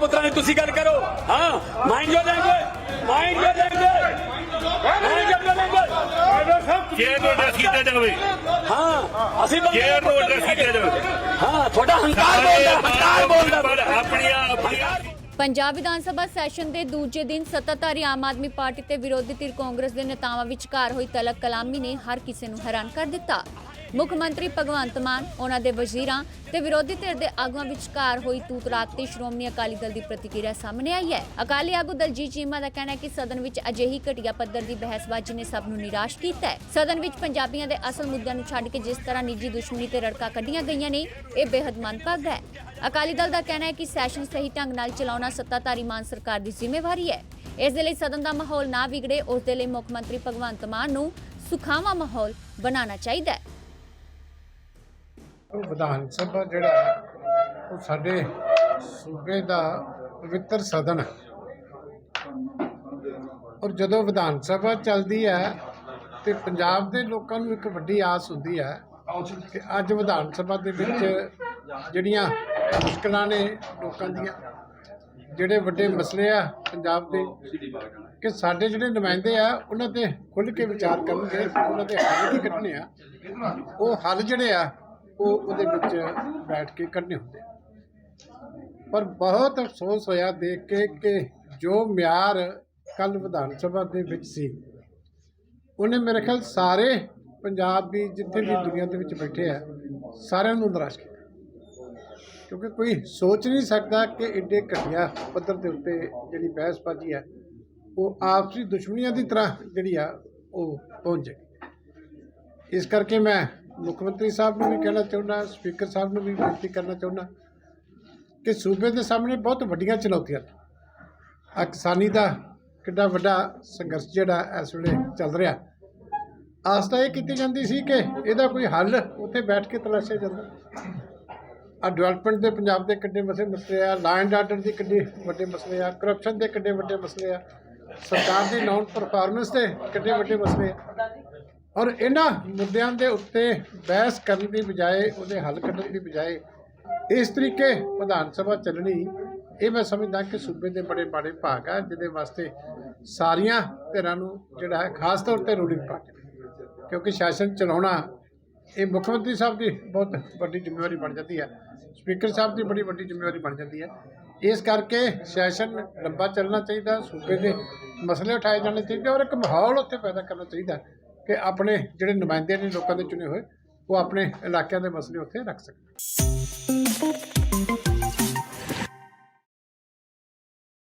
ਪੁੱਤਰਾਂ ਦੀ ਤੁਸੀਂ ਗੱਲ ਕਰੋ। ਹਾਂ mind your language mind your language mind your language chair ਨੂੰ ਅਡਰੈਸ ਕੀਤਾ ਜਾਵੇ। ਹਾਂ ਅਸੀਂ ਬੰਦੇ ਚੇਅਰ ਨੂੰ ਅਡਰੈਸ ਕੀਤਾ ਜਾਵੇ। ਹਾਂ ਤੁਹਾਡਾ ਹੰਕਾਰ ਬੋਲਦਾ ਹੰਕਾਰ ਬੋਲਦਾ। ਆਪਣੀਆਂ ਆਪਣੀਆਂ ਪੰਜਾਬ ਵਿਧਾਨ ਸਭਾ ਸੈਸ਼ਨ ਦੇ ਦੂਜੇ ਦਿਨ ਸੱਤਾਧਾਰੀ ਆਮ ਆਦਮੀ ਪਾਰਟੀ ਤੇ ਵਿਰੋਧੀ ਧਿਰ ਕਾਂਗਰਸ ਦੇ ਨੇਤਾਵਾਂ ਵਿਚਕਾਰ ਹੋਈ ਤਲਕ ਕਲਾਮੀ ਨੇ ਹਰ ਕਿਸੇ ਨੂੰ ਹੈਰਾਨ ਕਰ ਦਿੱਤਾ। ਮੁੱਖ ਮੰਤਰੀ ਭਗਵੰਤ ਮਾਨ, ਉਹਨਾਂ ਦੇ ਵਜ਼ੀਰਾਂ ਤੇ ਵਿਰੋਧੀ ਧਿਰ ਦੇ ਆਗੂਆਂ ਵਿਚਕਾਰ ਹੋਈ ਤੂਤ ਤੇ ਸ਼੍ਰੋਮਣੀ ਅਕਾਲੀ ਦਲ ਦੀ ਪ੍ਰਤੀਕਿਰਿਆ ਸਾਹਮਣੇ ਆਈ ਹੈ। ਅਕਾਲੀ ਆਗੂ ਦਲਜੀਤ ਚੀਮਾ ਦਾ ਕਹਿਣਾ ਹੈ ਕਿ ਸਦਨ ਵਿੱਚ ਅਜਿਹੀ ਘਟੀਆ ਪੱਧਰ ਦੀ ਬਹਿਸਬਾਜ਼ੀ ਨੇ ਸਭ ਨੂੰ ਨਿਰਾਸ਼ ਕੀਤਾ ਹੈ। ਸਦਨ ਵਿੱਚ ਪੰਜਾਬੀਆਂ ਦੇ ਅਸਲ ਮੁੱਦਿਆਂ ਨੂੰ ਛੱਡ ਕੇ ਜਿਸ ਤਰ੍ਹਾਂ ਨਿੱਜੀ ਦੁਸ਼ਮਣੀ ਤੇ ਰੜਕਾਂ ਕੱਢੀਆਂ ਗਈਆਂ ਨੇ, ਇਹ ਬੇहद ਮੰਦਭਾਗਾ ਹੈ। ਅਕਾਲੀ ਦਲ ਦਾ ਕਹਿਣਾ ਹੈ ਕਿ ਸੈਸ਼ਨ ਸਹੀ ਢੰਗ ਨਾਲ ਚਲਾਉਣਾ ਸੱਤਾਧਾਰੀ ਮਾਨ ਸਰਕਾਰ ਦੀ ਜ਼ਿੰਮੇਵਾਰੀ ਹੈ। ਇਸ ਦੇ ਲਈ ਸਦਨ ਦਾ ਮਾਹੌਲ ਨਾ ਵਿਗੜੇ ਉਸ ਦੇ ਲਈ ਮੁੱਖ ਮੰਤਰੀ ਭਗਵੰਤ ਮਾਨ ਨੂੰ ਸੁਖਾਵਾਂ ਮਾਹੌਲ ਬਣਾਉਣਾ ਚਾਹੀਦਾ ਹੈ। ਉਹ ਵਿਧਾਨ ਸਭਾ ਜਿਹੜਾ ਉਹ ਸਾਡੇ ਸੂਬੇ ਦਾ ਪਵਿੱਤਰ ਸਦਨ ਹੈ। ਔਰ ਜਦੋਂ ਵਿਧਾਨ ਸਭਾ ਚੱਲਦੀ ਹੈ ਤੇ ਪੰਜਾਬ ਦੇ ਲੋਕਾਂ ਨੂੰ ਇੱਕ ਵੱਡੀ ਆਸ ਹੁੰਦੀ ਹੈ ਕਿ ਅੱਜ ਵਿਧਾਨ ਸਭਾ ਦੇ ਵਿੱਚ ਜਿਹੜੀਆਂ ਮੁਸ਼ਕਲਾਂ ਨੇ ਲੋਕਾਂ ਦੀਆਂ, ਜਿਹੜੇ ਵੱਡੇ ਮਸਲੇ ਆ ਪੰਜਾਬ ਦੇ, ਕਿ ਸਾਡੇ ਜਿਹੜੇ ਨੁਮਾਇੰਦੇ ਆ, ਉਹਨਾਂ ਤੇ ਖੁੱਲ੍ਹ ਕੇ ਵਿਚਾਰ ਕਰਨਗੇ, ਉਹਨਾਂ ਦੇ ਹੱਲ ਵੀ ਕੱਢਣੇ ਆ। ਉਹ ਹੱਲ ਜਿਹੜੇ ਆ ਉਹ ਉਹਦੇ ਵਿੱਚ ਬੈਠ ਕੇ ਕੱਢਣੇ ਹੁੰਦੇ ਪਰ ਬਹੁਤ ਅਫਸੋਸ ਹੋਇਆ ਦੇਖ ਕੇ ਕਿ ਜੋ ਮਿਆਰ ਕੱਲ ਵਿਧਾਨ ਸਭਾ ਦੇ ਵਿੱਚ ਸੀ, ਉਹਨੇ ਮੇਰੇ ਖਿਆਲ ਸਾਰੇ ਪੰਜਾਬ ਪੰਜਾਬੀ ਜਿੱਥੇ ਵੀ ਦੁਨੀਆ ਦੇ ਵਿੱਚ ਬੈਠੇ ਆ, ਸਾਰਿਆਂ ਨੂੰ ਨਿਰਾਸ਼ ਕੀਤਾ। ਕਿਉਂਕਿ ਕੋਈ ਸੋਚ ਨਹੀਂ ਸਕਦਾ ਕਿ ਐਡੇ ਘਟੀਆ ਪੱਧਰ ਦੇ ਉੱਤੇ ਜਿਹੜੀ ਬਹਿਸਬਾਜ਼ੀ ਹੈ ਉਹ ਆਪਸੀ ਦੁਸ਼ਮਣੀਆਂ ਦੀ ਤਰ੍ਹਾਂ ਜਿਹੜੀ ਆ, ਉਹ ਪਹੁੰਚ ਜਾਏ। ਇਸ ਕਰਕੇ ਮੈਂ ਮੁੱਖ ਮੰਤਰੀ ਸਾਹਿਬ ਨੂੰ ਵੀ ਕਹਿਣਾ ਚਾਹੁੰਦਾ, ਸਪੀਕਰ ਸਾਹਿਬ ਨੂੰ ਵੀ ਬੇਨਤੀ ਕਰਨਾ ਚਾਹੁੰਦਾ ਕਿ ਸੂਬੇ ਦੇ ਸਾਹਮਣੇ ਬਹੁਤ ਵੱਡੀਆਂ ਚੁਣੌਤੀਆਂ ਆ ਕਿਸਾਨੀ ਦਾ ਕਿੱਡਾ ਵੱਡਾ ਸੰਘਰਸ਼ ਜਿਹੜਾ ਇਸ ਵੇਲੇ ਚੱਲ ਰਿਹਾ। ਆਸ ਤਾਂ ਇਹ ਕੀਤੀ ਜਾਂਦੀ ਸੀ ਕਿ ਇਹਦਾ ਕੋਈ ਹੱਲ ਉੱਥੇ ਬੈਠ ਕੇ ਤਲਾਸ਼ਿਆ ਜਾਂਦਾ। ਆ ਡਿਵੈਲਪਮੈਂਟ ਦੇ ਪੰਜਾਬ ਦੇ ਕਿੱਡੇ ਮਸਲੇ ਮਸਲੇ ਆ ਲਾ ਐਂਡ ਆਰਡਰ ਦੇ ਕਿੱਡੇ ਵੱਡੇ ਮਸਲੇ ਆ ਕਰਪਸ਼ਨ ਦੇ ਕਿੱਡੇ ਵੱਡੇ ਮਸਲੇ ਆ, ਸਰਕਾਰ ਦੀ ਨਾਨ ਪਰਫਾਰਮੈਂਸ ਦੇ ਕਿੱਡੇ ਵੱਡੇ ਮਸਲੇ ਆ। ਔਰ ਇਹਨਾਂ ਮੁੱਦਿਆਂ ਦੇ ਉੱਤੇ ਬਹਿਸ ਕਰਨ ਦੀ ਬਜਾਏ, ਉਹਦੇ ਹੱਲ ਕੱਢਣ ਦੀ ਬਜਾਏ ਇਸ ਤਰੀਕੇ ਵਿਧਾਨ ਸਭਾ ਚੱਲਣੀ, ਇਹ ਮੈਂ ਸਮਝਦਾ ਕਿ ਸੂਬੇ ਦੇ ਬੜੇ ਮਾੜੇ ਭਾਗ ਆ, ਜਿਹਦੇ ਵਾਸਤੇ ਸਾਰੀਆਂ ਧਿਰਾਂ ਨੂੰ ਜਿਹੜਾ ਹੈ ਖਾਸ ਤੌਰ ਤੇ ਰੂਲਿੰਗ ਪਾਰਟੀ ਕਿਉਂਕਿ ਸ਼ਾਸਨ ਚਲਾਉਣਾ, ਇਹ ਮੁੱਖ ਮੰਤਰੀ ਸਾਹਿਬ ਦੀ ਬਹੁਤ ਵੱਡੀ ਜ਼ਿੰਮੇਵਾਰੀ ਬਣ ਜਾਂਦੀ ਹੈ, ਸਪੀਕਰ ਸਾਹਿਬ ਦੀ ਬੜੀ ਵੱਡੀ ਜ਼ਿੰਮੇਵਾਰੀ ਬਣ ਜਾਂਦੀ ਹੈ। ਇਸ ਕਰਕੇ ਸੈਸ਼ਨ ਲੰਬਾ ਚੱਲਣਾ ਚਾਹੀਦਾ, ਸੂਬੇ ਦੇ ਮਸਲੇ ਉਠਾਏ ਜਾਣੇ ਚਾਹੀਦੇ ਔਰ ਇੱਕ ਮਾਹੌਲ ਉੱਥੇ ਪੈਦਾ ਕਰਨਾ ਚਾਹੀਦਾ। ਕਿ ਆਪਣੇ ਜਿਹੜੇ ਨੁਮਾਇੰਦੇ ਨੇ ਲੋਕਾਂ ਦੇ ਚੁਣੇ ਹੋਏ, ਉਹ ਆਪਣੇ ਇਲਾਕਿਆਂ ਦੇ ਮਸਲੇ ਉੱਥੇ ਰੱਖ ਸਕਣ।